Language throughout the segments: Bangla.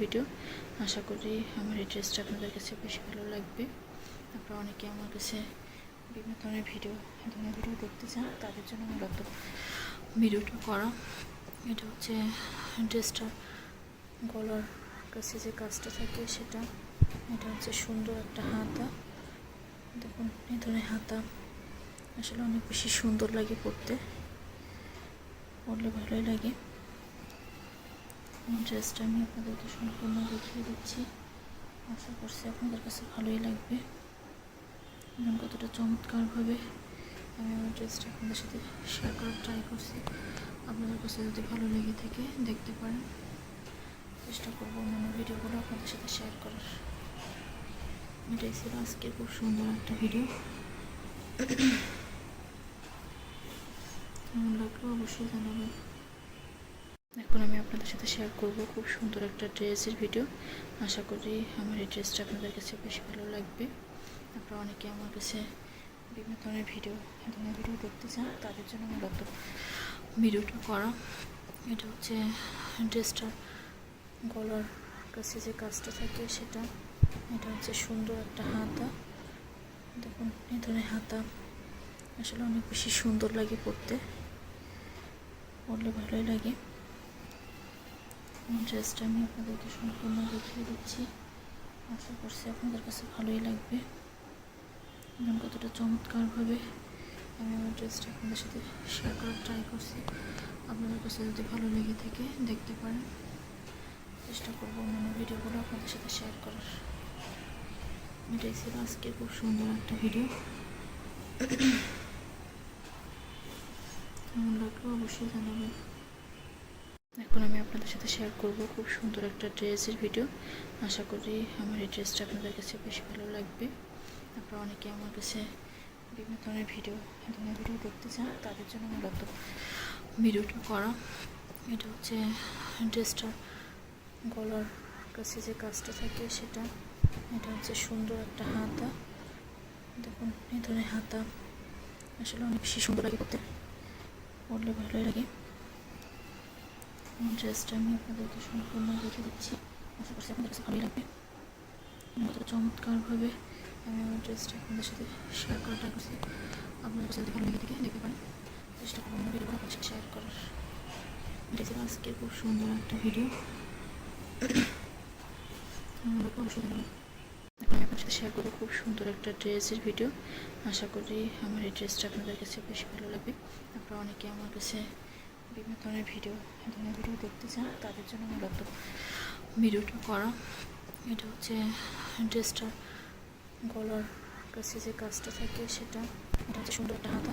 ভিডিও। আশা করি আমার এই ড্রেসটা আপনাদের কাছে বেশ ভালো লাগবে। আপনারা অনেকে আমার কাছে বিভিন্ন ধরনের ভিডিও ধরনের ভিডিও দেখতে চান, তাদের জন্য মূলত ভিডিওটা করা। এটা হচ্ছে ড্রেসটা গলার কাছে যে কাজটা থাকে সেটা। এটা হচ্ছে সুন্দর একটা হাতা। দেখুন এই ধরনের হাতা আসলে অনেক বেশি সুন্দর লাগে পড়তে পড়লে ভালোই লাগে। ড্রেসটা আমি আপনাদেরকে সম্পূর্ণ দেখিয়ে দিচ্ছি। আশা করছি আপনাদের কাছে ভালোই লাগবে। এবং কতটা চমৎকারভাবে আমি আমার ড্রেসটা আপনাদের সাথে শেয়ার করার ট্রাই করছি। আপনাদের কাছে যদি ভালো লেগে থাকে, দেখতে পারেন। চেষ্টা করব অন্যান্য ভিডিওগুলো আপনাদের সাথে শেয়ার করার। এটাই ছিল আজকে খুব সুন্দর একটা ভিডিও কেমন লাগল? অবশ্যই জানাবেন। এখন আমি আপনাদের সাথে শেয়ার করব খুব সুন্দর একটা ড্রেসের ভিডিও আশা করি আমার এই ড্রেসটা আপনাদের কাছে বেশি ভালো লাগবে। আপনারা অনেকে আমার কাছে বিভিন্ন ধরনের ভিডিও ধরনের ভিডিও দেখতে চান, তাদের জন্য মূলত ভিডিওটা করা। এটা হচ্ছে ড্রেসটার গলার কাছে যে কাজটা থাকে সেটা। এটা হচ্ছে সুন্দর একটা হাতা। দেখুন এই ধরনের হাতা। আসলে অনেক বেশি সুন্দর লাগে পরতে। পড়লে ভালোই লাগে। ড্রেসটা আমি আপনাদেরকে সম্পূর্ণ দেখিয়ে দিচ্ছি। আশা করছি আপনাদের কাছে ভালোই লাগবে। এবং কতটা চমৎকারভাবে আমি আমার ড্রেসটা আপনাদের সাথে শেয়ার করার ট্রাই করছি। আপনাদের কাছে যদি ভালো লেগে থাকে, দেখতে পারেন। চেষ্টা করব অন্যান্য ভিডিওগুলো আপনাদের সাথে শেয়ার করার। এটাই ছিল আজকে খুব সুন্দর একটা ভিডিও কেমন লাগল? অবশ্যই জানাবেন। এখন আমি আপনাদের সাথে শেয়ার করব খুব সুন্দর একটা ড্রেসের ভিডিও আশা করি আমার এই ড্রেসটা আপনাদের কাছে বেশি ভালো লাগবে। আপনারা অনেকে আমার কাছে বিভিন্ন ধরনের ভিডিও ধরনের ভিডিও দেখতে চান, তাদের জন্য আমার মূলত ভিডিওটা করা। এটা হচ্ছে ড্রেসটার গলার কাছে যে কাজটা থাকে সেটা। এটা হচ্ছে সুন্দর একটা হাতা। দেখুন, এই ধরনের হাতা। আসলে অনেক বেশি সুন্দর লাগে করতে পড়লে ভালোই লাগে। ড্রেসটা আমি আপনাদেরকে সম্পূর্ণ দেখে দিচ্ছি। আশা করছি আপনাদের কাছে ভালোই লাগবে। কতটা চমৎকারভাবে আমি আমার ড্রেসটা আপনাদের সাথে শেয়ার করার ট্রাই করছি। আপনাদের কাছে ভালো লেগে থাকে, দেখতে পারেন। চেষ্টা করব ভিডিওগুলো আপনাদের সাথে শেয়ার করার। এটা আজকে খুব সুন্দর একটা ভিডিও আমার জানাবেন এখন আপনার সাথে শেয়ার করব খুব সুন্দর একটা ড্রেসের ভিডিও আশা করি আমার এই ড্রেসটা আপনাদের কাছে বেশ ভালো লাগবে। আপনারা অনেকে আমার কাছে বিভিন্ন ধরনের ভিডিও ধরনের ভিডিও দেখতে চান, তাদের জন্য মূলত ভিডিওটা করা। এটা হচ্ছে ড্রেসটার গলার কাছে যে কাজটা থাকে সেটা, এটা হচ্ছে সুন্দর একটা হাতা।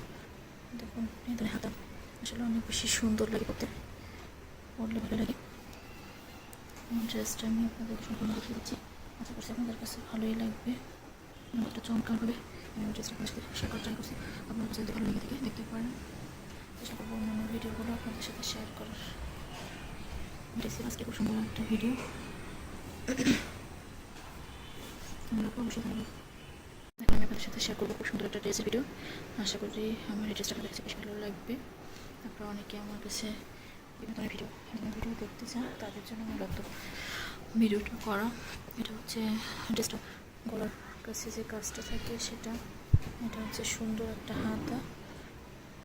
দেখুন, এই ধরনের হাতা আসলে অনেক বেশি সুন্দর লাগে করতে পড়লে ভালো লাগে। ড্রেসটা আমি আপনাদের সম্পূর্ণ দেখিয়ে দিচ্ছি। আশা করছি আপনাদের কাছে ভালোই লাগবে। একটা চমৎকার হবে। আমি ড্রেসটা আপনাদের সাথে শেয়ার করার ট্রাই করছি। আপনার যদি ভালো লেগে থাকে, দেখতে পারেন চেষ্টা করব অন্যান্য ভিডিওগুলো আপনাদের সাথে শেয়ার করার। ড্রেসের আজকে খুব সুন্দর একটা ভিডিও জানাবেন এখন আমি আপনাদের সাথে শেয়ার করব, খুব সুন্দর একটা ড্রেসের ভিডিও আশা করি আমার এই ড্রেসটা আপনাদের বেশ ভালো লাগবে। আপনারা অনেকে আমার কাছে বিভিন্ন ধরনের ভিডিও ভিডিও দেখতে চান, তাদের জন্য মূলত ভিডিওটা করা। এটা হচ্ছে ড্রেসটা গলার কাছে যে কাজটা থাকে সেটা, এটা হচ্ছে সুন্দর একটা হাতা।